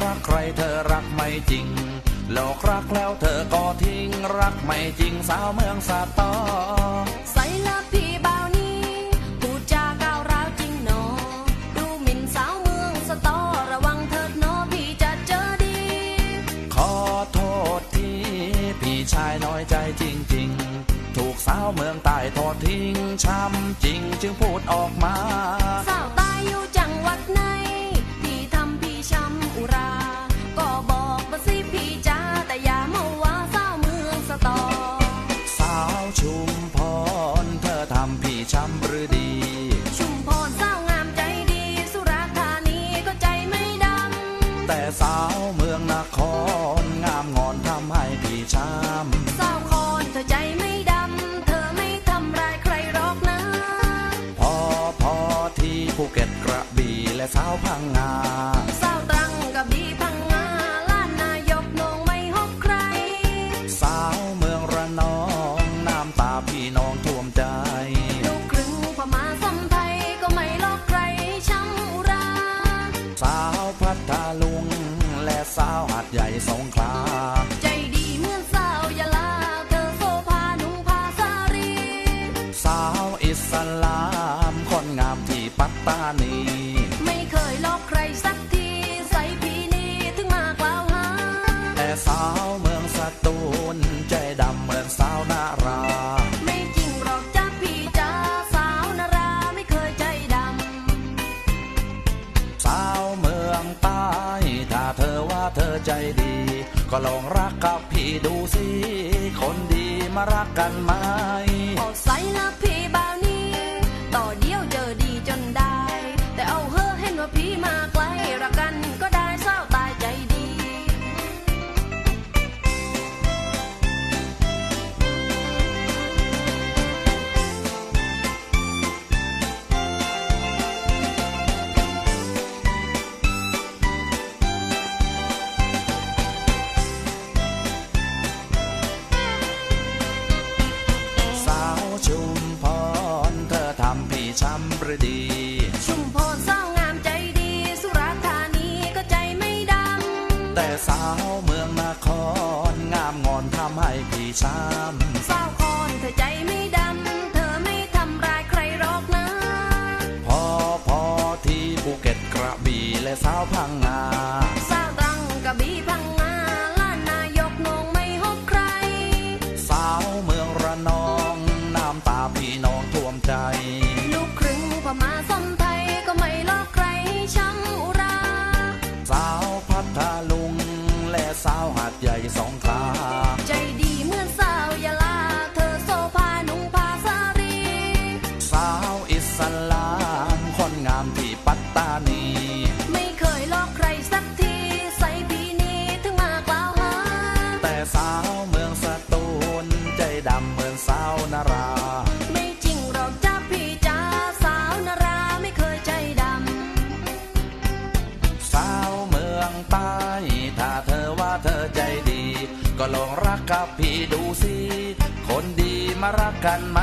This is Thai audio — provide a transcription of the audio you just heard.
รักใครเธอรักไม่จริงหลอกรักแล้วเธอก็ทิ้งรักไม่จริงสาวเมืองสาตอใส่ละพี่บ่าวนี้พูดจาก้าวร้าวจริงหนอ ดูหมิ่นสาวเมืองสตอระวังเถิดหนอพี่จะเจอดี ขอโทษที่พี่ชายน้อยใจจริง ๆ ถูกสาวเมืองใต้ทอดทิ้งช้ำจริงจึงพูดออกมาสาว ช้ำหรือดี ชุมพรสาวงามใจดี สุราษฎร์ธานีก็ใจไม่ดำ แต่สาวเมืองนครงามงอนทำให้พี่ช้ำ สาวคอนเธอใจไม่ดำ เธอไม่ทำร้ายใครหรอกนะ พอพอที่ภูเก็ตกระบี่และสาวพังงาาวหัดใหญ่สงขลาใจดีเหมือนสาวยาลาเธอโซภานุ่งผ้าสารี สาวอิสลามคนงามที่ปัตตานี ไม่เคยลอกใครสักทีใส่พีนี้ถึงมากล่าวหาแต่สาวเมืองสตู ใจดี ก็ลองรักกับพี่ดูสิ คนดีมารักกันไหม ชุมพรเธอทำพี่ช้ำหรือดี ชุมพรสาวงามใจดี สุราษฎร์ธานีก็ใจไม่ดแต่สาวเมืองนครงามงอนทำให้พี่ช้ำสาวคอนเธอใจไม่ หัดใหญ่สงขลาใจดีเหมือนสาวยาลา เธอโซภานุ่งผ้าสารี สาวอิสลามคนงามที่ปัตตานี ไม่เคยลอกใครสักที ใส่ปีนี้ถึงมากล่าวหา แต่สาวเมืองสตูลใจดำเหมือนสาวนาราไม่จริงหรอกจ้าพี่จ้าสาวนาราไม่เคยใจดสาวเมืองใต้ถ้า กับพี่ดูสิ คนดีมารักกันไหม